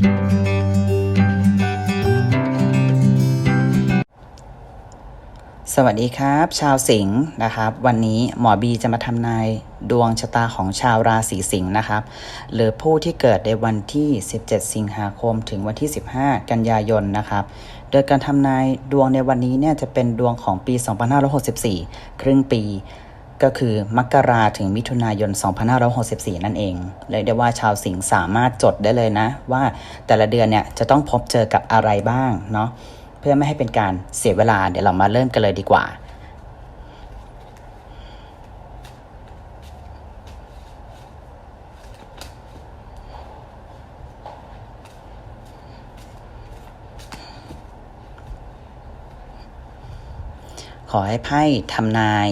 สวัสดีครับ ชาวสิงห์นะครับ วันนี้หมอบีจะมาทำนายดวงชะตาของชาวราศีสิงห์นะครับ หรือผู้ที่เกิดในวันที่ 17 สิงหาคมถึงวันที่ 15 กันยายนนะครับ โดยการทำนายดวงในวันนี้เนี่ยจะเป็นดวงของปี 2564 ครึ่งปี ก็คือมกราถึงมิถุนายน 2564 นั่นเองเลยได้ว่าชาวสิงห์สามารถจดได้เลยนะ ว่าแต่ละเดือนเนี่ยจะต้องพบเจอกับอะไรบ้างเนาะเพื่อไม่ให้เป็นการเสียเวลาเดี๋ยวเรามาเริ่มกันเลยดีกว่าขอให้ไพ่ทำนาย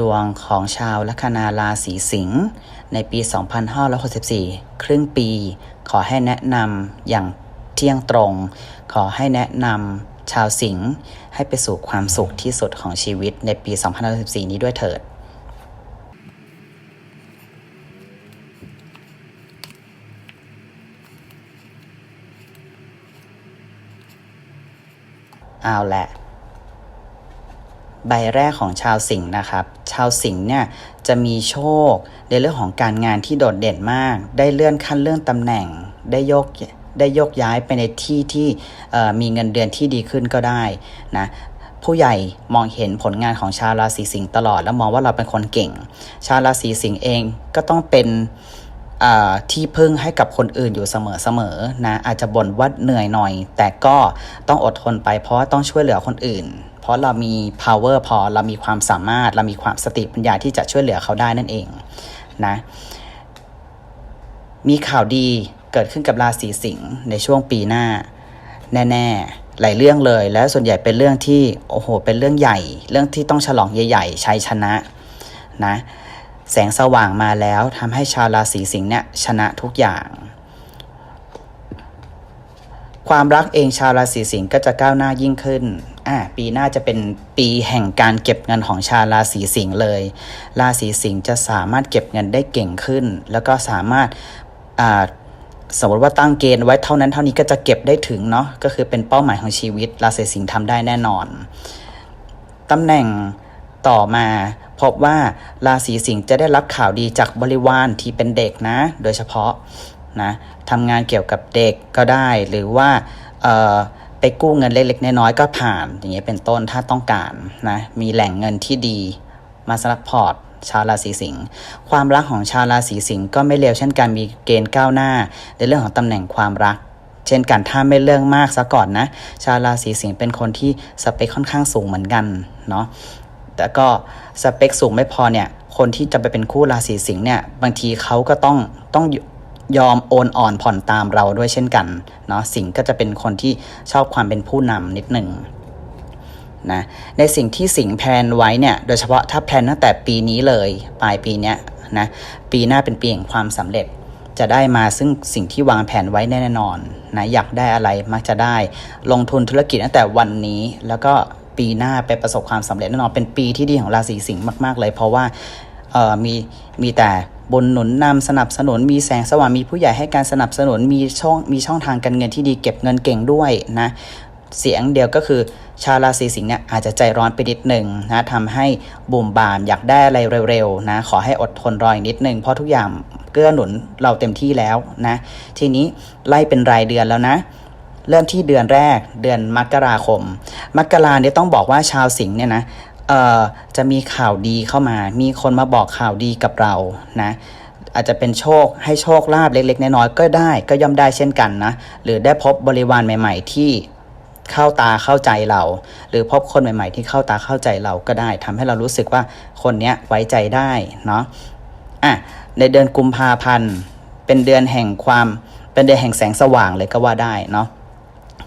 ดวงของชาวลัคนาราศีสิงห์ในปี 2564 ครึ่งปี ขอให้แนะนำอย่างเที่ยงตรง ขอให้แนะนำชาวสิงห์ให้ไปสู่ความสุขที่สุดของชีวิตในปี2564นี้ด้วยเถิดเอาแหละ ใบแรกของชาวสิงห์นะครับ ชาวสิงห์เนี่ยจะมีโชคในเรื่องของการงานที่โดดเด่นมาก ได้เลื่อนขั้นเลื่อนตำแหน่ง ได้ยกได้ยกย้ายไปในที่ที่มีเงินเดือนที่ดีขึ้นก็ได้นะผู้ใหญ่มองเห็นผลงานของชาวราศีสิงห์ตลอด แล้วมองว่าเราเป็นคนเก่ง ชาวราศีสิงห์เองก็ต้องเป็นที่พึ่งให้กับคนอื่นอยู่เสมอๆนะอาจจะบ่นว่าเหนื่อยหน่อย แต่ก็ต้องอดทนไปเพราะว่าต้องช่วยเหลือคนอื่น เพราะเรามี power พอเรามีความสามารถ เรามีความสติปัญญาที่จะช่วยเหลือเขาได้นั่นเองนะมีข่าวดีเกิดขึ้นกับราศีสิงห์ในช่วงปีหน้า แน่ๆ หลายเรื่องเลย แล้วส่วนใหญ่เป็นเรื่องที่โอ้โห เป็นเรื่องใหญ่ เรื่องที่ต้องฉลองใหญ่ๆชัยชนะนะแสงสว่างมาแล้วทำให้ชาวราศีสิงห์เนี่ยชนะทุกอย่าง ความรักเองชาวราศีสิงห์ก็จะก้าวหน้ายิ่งขึ้น อ่าปีหน้าจะเป็นปีแห่งการเก็บเงินของชาวราศีสิงห์เลย ราศีสิงห์จะสามารถเก็บเงินได้เก่งขึ้น แล้วก็สามารถอ่าสมมติว่าตั้งเกณฑ์ไว้เท่านั้นเท่านี้ก็จะเก็บได้ถึงเนาะก็คือเป็นเป้าหมายของชีวิต ราศีสิงห์ทำได้แน่นอนตำแหน่งต่อมาพบว่าราศีสิงห์จะได้รับข่าวดีจากบริวารที่เป็นเด็กนะ โดยเฉพาะนะทำงานเกี่ยวกับเด็กก็ได้หรือว่าเอ่อ ไปกู้เงินเล็กๆน้อยๆก็ผ่าน อย่างเงี้ยเป็นต้นถ้าต้องการนะมีแหล่งเงินที่ดีมาสนับพอร์ตชาวราศีสิงห์ความรักของชาวราศีสิงห์ก็ไม่เลวเช่นกันมีเกณฑ์ก้าวหน้า ในเรื่องของตำแหน่งความรัก เช่นกันถ้าไม่เรื่องมากซะก่อนนะ ชาวราศีสิงห์เป็นคนที่สเปคค่อนข้างสูงเหมือนกันเนาะแต่ก็สเปคสูงไม่พอเนี่ยคนที่จะไปเป็นคู่ราศีสิงห์เนี่ยบางทีเขาก็ต้องต้อง ยอมโอนอ่อนผ่อนตามเราด้วยเช่นกันเนาะสิงห์ก็จะเป็นคนที่ชอบความเป็นผู้นำนิดหนึ่งนะในสิ่งที่สิงห์แพลนไว้เนี่ยโดยเฉพาะถ้าแพลนตั้งแต่ปีนี้เลยปลายปีเนี้ยนะปีหน้าเป็นปีแห่งความสำเร็จจะได้มาซึ่งสิ่งที่วางแผนไว้แน่นอนนะอยากได้อะไรมักจะได้ลงทุนธุรกิจตั้งแต่วันนี้ แล้วก็ปีหน้าไปประสบความสำเร็จแน่นอนเป็นปีที่ดีของราศีสิงห์มาก ๆ เลย เพราะว่า มีมีแต่บนหนุนนำสนับสนุนมีแสงสว่างมีผู้ใหญ่ให้การสนับสนุนมีช่องมีช่องทางการเงินที่ดีเก็บเงินเก่งด้วยนะเสียงเดียวก็คือชาวราศีสิงห์เนี่ยอาจจะใจร้อนไปนิดหนึ่งนะทำให้บุ่มบามอยากได้อะไรเร็วๆนะขอให้อดทนรออีกนิดหนึ่งเพราะทุกอย่างเกื้อหนุนเราเต็มที่แล้วนะทีนี้ไล่เป็นรายเดือนแล้วนะเริ่มที่เดือนแรกเดือนมกราคม มกราเนี่ยต้องบอกว่าชาวสิงห์เนี่ยนะ เอ่อจะมีข่าวดีเข้ามา มีคนมาบอกข่าวดีกับเรานะอาจจะเป็นโชคให้โชคลาภเล็ก ๆ น้อยๆก็ได้ก็ย่อมได้เช่นกันนะ หรือได้พบบริวารใหม่ ๆ ที่เข้าตาเข้าใจเรา หรือพบคนใหม่ ๆ ที่เข้าตาเข้าใจเราก็ได้ทำให้เรารู้สึกว่าคนเนี้ยไว้ใจได้เนาะอะในเดือนกุมภาพันธ์เป็นเดือนแห่งความเป็นเดือนแห่งแสงสว่างเลยก็ว่าได้เนาะ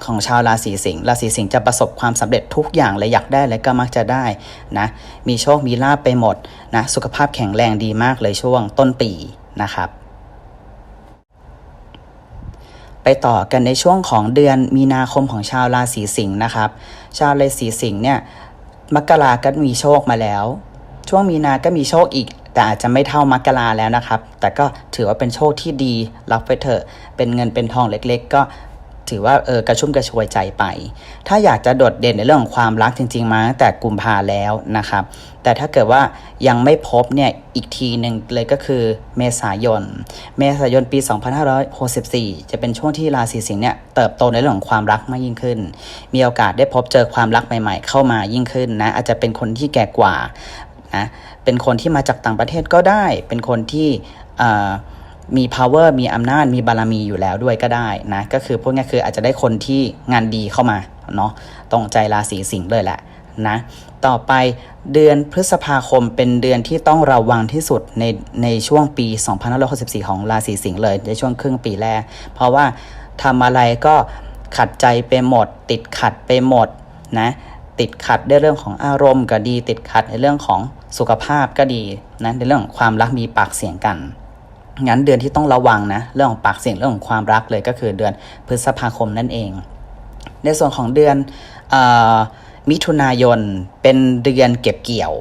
ของชาวราศีสิงห์ราศีสิงห์จะประสบความสำเร็จทุกอย่างเลยอยากได้เลยก็มักจะได้นะมีโชคมีลาบไปหมดนะสุขภาพแข็งแรงดีมากเลยช่วงต้นปีนะครับไปต่อกันในช่วงของเดือนมีนาคมของชาวราศีสิงห์นะครับ ชาวราศีสิงห์เนี่ยมกราก็มีโชคมาแล้ว ช่วงมีนาก็มีโชคอีก แต่อาจจะไม่เท่ามกราแล้วนะครับ แต่ก็ถือว่าเป็นโชคที่ดีรับไปเถอะเป็นเงินเป็นทองเล็ก ๆ ก็ ถือว่าเออกระชุ่มกระชวยใจไป ถ้าอยากจะโดดเด่นในเรื่องของความรักจริง ๆ มาตั้งแต่กุมภาแล้วนะครับ แต่ถ้าเกิดว่ายังไม่พบเนี่ยอีกทีหนึ่งเลยก็คือเมษายน เมษายนปี 2564 จะเป็นช่วงที่ราศีสิงห์เนี่ยเติบโตในเรื่องของความรักมากยิ่งขึ้น มีโอกาสได้พบเจอความรักใหม่ ๆ เข้ามายิ่งขึ้นนะอาจจะเป็นคนที่แก่กว่านะเป็นคนที่มาจากต่างประเทศก็ได้ เป็นคนที่อ่อ มี power มีอำนาจ มีบารมีอยู่แล้วด้วยก็ได้นะ ก็คือพวกนี้คืออาจจะได้คนที่งานดีเข้ามาเนาะ ตรงใจราศีสิงห์เลยแหละนะ ต่อไปเดือนพฤษภาคมเป็นเดือนที่ต้องระวังที่สุดในในช่วงปี2564ของราศีสิงห์เลยในช่วงครึ่งปีแรก เพราะว่าทำอะไรก็ขัดใจไปหมด ติดขัดไปหมดนะติดขัดในเรื่องของอารมณ์ก็ดี ติดขัดในเรื่องของสุขภาพก็ดีนะในเรื่องของความรักมีปากเสียงกัน งั้นเดือนที่ต้องระวังนะเรื่องของปากเสียงเรื่องของความรักเลยก็คือเดือนพฤษภาคมนั่นเอง ในส่วนของเดือนออมิถุนายนเป็นเดือนเก็บเกี่ยว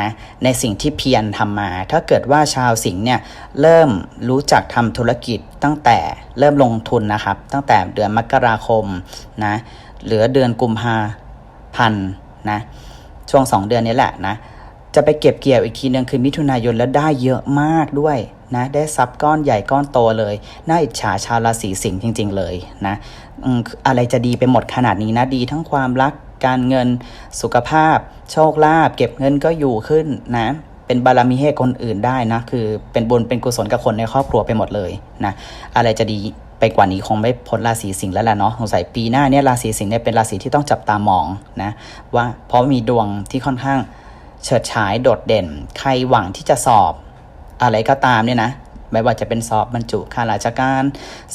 นะในสิ่งที่เพียรทำมา ถ้าเกิดว่าชาวสิงห์เนี่ยเริ่มรู้จักทำธุรกิจตั้งแต่เริ่มลงทุนนะครับ ตั้งแต่เดือนมกราคมนะหลือเดือนกุมภาพันธ์นะช่วง 2 เดือนนี้แหละนะจะไปเก็บเกี่ยวอีกทีนึงคือมิถุนายนแล้วได้เยอะมากด้วย นะได้ทรัพย์ก้อนใหญ่ก้อนโตเลยน่าอิจฉาชาวราศีสิงห์จริง ๆ เลยนะอะไรจะดีไปหมดขนาดนี้นะดีทั้งความรักการเงินสุขภาพ โชคลาภเก็บเงินก็อยู่ขึ้นนะเป็นบารมีให้คนอื่นได้นะ คือเป็นบุญเป็นกุศลกับคนในครอบครัวไปหมดเลยนะอะไรจะดีไปกว่านี้คงไม่พ้นราศีสิงห์แล้วแหละเนาะสงสัยปีหน้าเนี่ยราศีสิงห์เนี่ยเป็นราศีที่ต้องจับตามองนะว่าเพราะมีดวงที่ค่อนข้างเฉิดฉายโดดเด่น ใครหวังที่จะสอบ อะไรก็ตามเนี่ยนะไม่ว่าจะเป็นสอบบรรจุข้าราชการ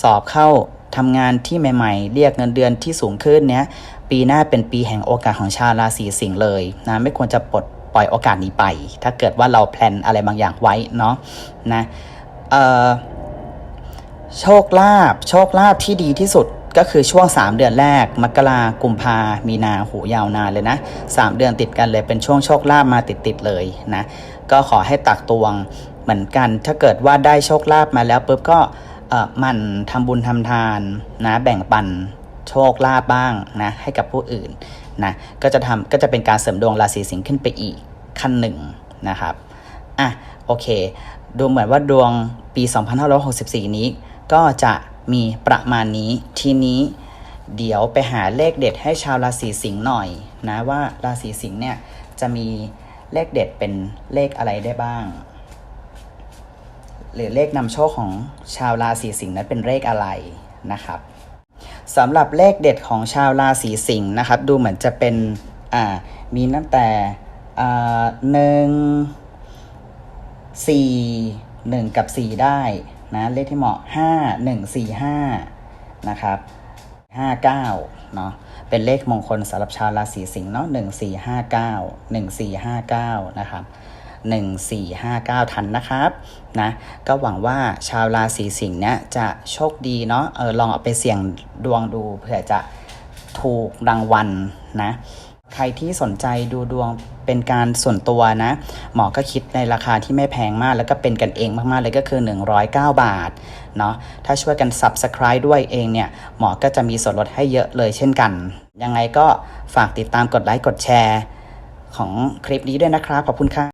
สอบเข้าทำงานที่ใหม่ ๆ เรียกเงินเดือนที่สูงขึ้นเนี้ยปีหน้าเป็นปีแห่งโอกาสของชาวราศีสิงห์เลยนะไม่ควรจะปลดปล่อยโอกาสนี้ไป ถ้าเกิดว่าเราแพลนอะไรบางอย่างไว้เนาะนะโชคลาภโชคลาภที่ดีที่สุดก็คือช่วง 3 เดือนแรก มกรากุมภามีนาหูยาวนานเลยนะ 3 เดือนติดกันเลยเป็นช่วงโชคลาภมาติดๆเลยนะ ก็ขอให้ตักตวง เหมือนกัน ถ้าเกิดว่าได้โชคลาภมาแล้วปุ๊บก็มันทำบุญทำทานนะแบ่งปันโชคลาภบ้างนะให้กับผู้อื่นนะก็จะทำก็จะเป็นการเสริมดวงราศีสิงห์ขึ้นไปอีกขั้นหนึ่งนะครับอะโอเค ดูเหมือนว่าดวงปี 2564 นี้ก็จะมีประมาณนี้ทีนี้เดี๋ยวไปหาเลขเด็ดให้ชาวราศีสิงห์หน่อยนะว่าราศีสิงห์เนี่ยจะมีเลขเด็ดเป็นเลขอะไรได้บ้าง หรือเลขนำโชคของชาวราศีสิงห์นั้นเป็นเลขอะไรนะครับสำหรับเลขเด็ดของชาวราศีสิงห์นะครับ ดูเหมือนจะเป็นอ่ามีตั้งแต่อ่าหนึ่งสี่หนึ่งกับสี่ได้นะเลขที่เหมาะห้าหนึ่งสี่ห้านะครับห้าเก้าเนาะเป็นเลขมงคลสำหรับชาวราศีสิงห์เนาะหนึ่งสี่ห้าเก้าหนึ่งสี่ห้าเก้านะครับ หนึ่งสี่ห้าเก้าทันนะครับนะก็หวังว่าชาวราศีสิงห์เนี่ยจะโชคดีเนาะเออลองเอาไปเสี่ยงดวงดูเผื่อจะถูกรางวัลนะใครที่สนใจดูดวงเป็นการส่วนตัวนะ หมอก็คิดในราคาที่ไม่แพงมาก แล้วก็เป็นกันเองมาก ๆ เลยก็คือ 109 บาทเนาะถ้าช่วยกัน Subscribe ด้วยเองเนี่ย หมอก็จะมีส่วนลดให้เยอะเลยเช่นกัน ยังไงก็ฝากติดตามกดไลค์กดแชร์ของคลิปนี้ด้วยนะครับ ขอบคุณค่ะ